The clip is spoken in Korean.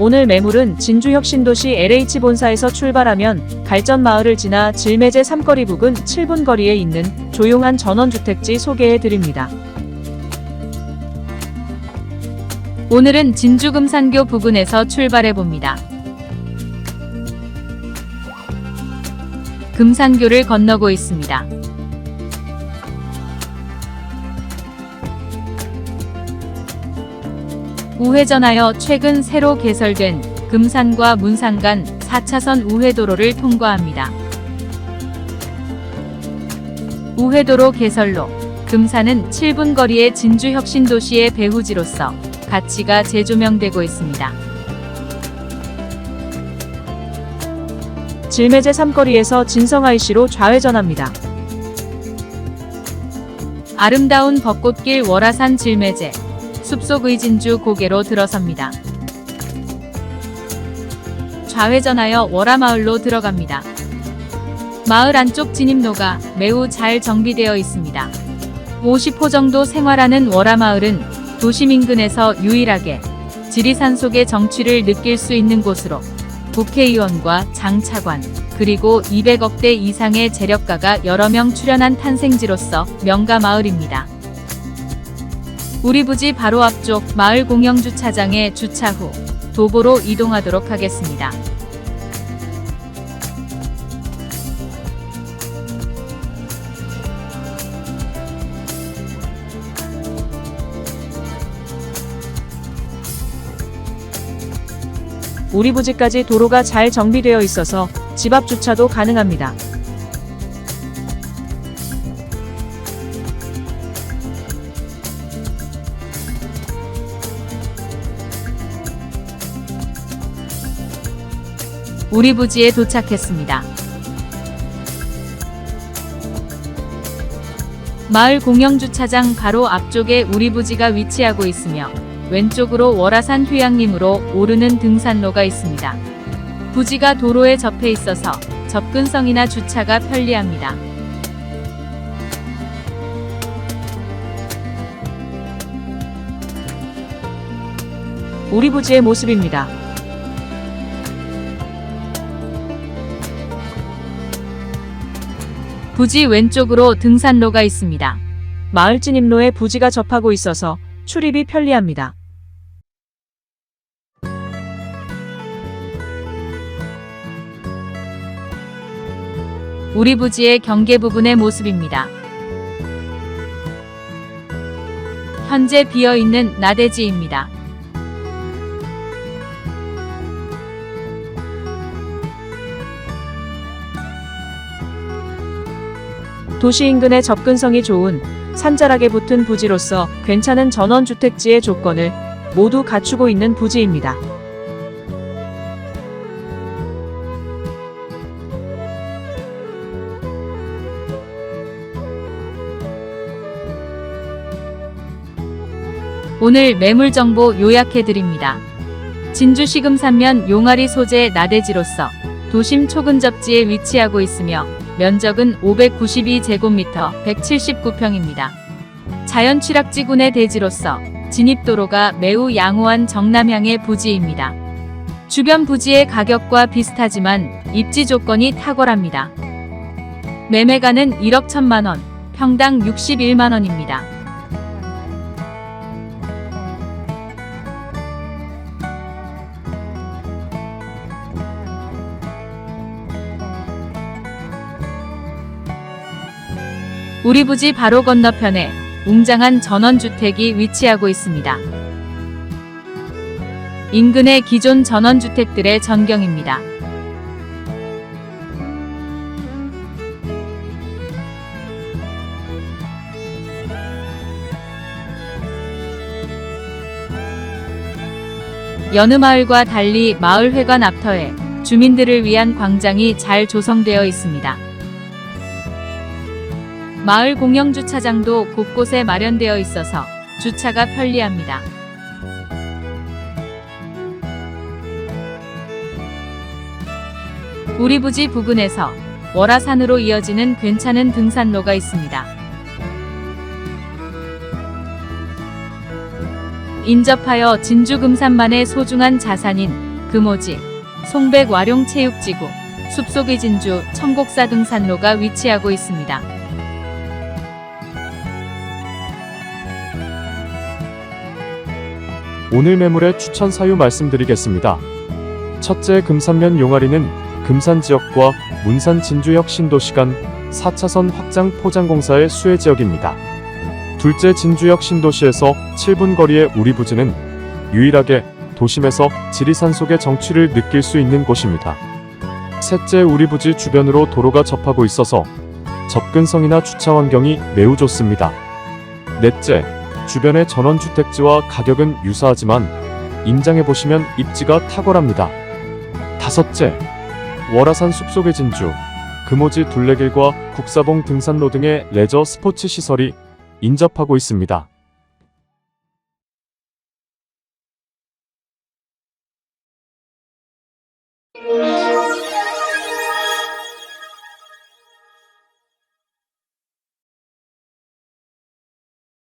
오늘 매물은 진주혁 신도시 LH 본사에서 출발하면 갈전 마을을 지나 질매제 삼거리 부근 7분 거리에 있는 조용한 전원주택지 소개해 드립니다. 오늘은 진주금산교 부근에서 출발해 봅니다. 금산교를 건너고 있습니다. 우회전하여 최근 새로 개설된 금산과 문산 간 4차선 우회도로를 통과합니다. 우회도로 개설로 금산은 7분 거리의 진주혁신도시의 배후지로서 가치가 재조명되고 있습니다. 질매제 삼거리에서 진성IC로 좌회전합니다. 아름다운 벚꽃길 월화산 질매제, 숲속 의 진주 고개로 들어섭니다. 좌회전하여 월화마을로 들어갑니다. 마을 안쪽 진입로가 매우 잘 정비되어 있습니다. 50호 정도 생활하는 월화마을은 도심 인근에서 유일하게 지리산 속의 정취를 느낄 수 있는 곳으로 국회의원과 장차관, 그리고 200억대 이상의 재력가가 여러 명 출연한 탄생지로서 명가 마을입니다. 우리 부지 바로 앞쪽 마을 공영 주차장에 주차 후 도보로 이동하도록 하겠습니다. 우리 부지까지 도로가 잘 정비되어 있어서 집 앞 주차도 가능합니다. 우리 부지에 도착했습니다. 마을 공영주차장 바로 앞쪽에 우리 부지가 위치하고 있으며 왼쪽으로 월화산 휴양림으로 오르는 등산로가 있습니다. 부지가 도로에 접해 있어서 접근성이나 주차가 편리합니다. 우리 부지의 모습입니다. 부지 왼쪽으로 등산로가 있습니다. 마을 진입로에 부지가 접하고 있어서 출입이 편리합니다. 우리 부지의 경계 부분의 모습입니다. 현재 비어 있는 나대지입니다. 도시 인근의 접근성이 좋은 산자락에 붙은 부지로서 괜찮은 전원주택지의 조건을 모두 갖추고 있는 부지입니다. 오늘 매물 정보 요약해 드립니다. 진주시 금산면 용아리 소재 나대지로서 도심 초근 접지에 위치하고 있으며 면적은 592제곱미터 179평입니다. 자연 취락지군의 대지로서 진입도로가 매우 양호한 정남향의 부지입니다. 주변 부지의 가격과 비슷하지만 입지 조건이 탁월합니다. 매매가는 1억 1천만 원, 평당 61만 원입니다. 우리 부지 바로 건너편에 웅장한 전원주택이 위치하고 있습니다. 인근의 기존 전원주택들의 전경입니다. 여느 마을과 달리 마을 회관 앞터에 주민들을 위한 광장이 잘 조성되어 있습니다. 마을 공영 주차장도 곳곳에 마련되어 있어서 주차가 편리합니다. 우리 부지 부근에서 월화산으로 이어지는 괜찮은 등산로가 있습니다. 인접하여 진주 금산만의 소중한 자산인 금오지, 송백 와룡 체육지구, 숲속의 진주 청곡사 등산로가 위치하고 있습니다. 오늘 매물의 추천 사유 말씀드리겠습니다. 첫째 금산면 용아리는 금산 지역과 문산 진주역 신도시 간 4차선 확장 포장공사의 수혜 지역입니다. 둘째 진주역 신도시에서 7분 거리의 우리 부지는 유일하게 도심에서 지리산 속의 정취를 느낄 수 있는 곳입니다. 셋째 우리 부지 주변으로 도로가 접하고 있어서 접근성이나 주차 환경이 매우 좋습니다. 넷째 주변의 전원주택지와 가격은 유사하지만 임장해보시면 입지가 탁월합니다. 다섯째, 월화산 숲속의 진주, 금오지 둘레길과 국사봉 등산로 등의 레저 스포츠 시설이 인접하고 있습니다.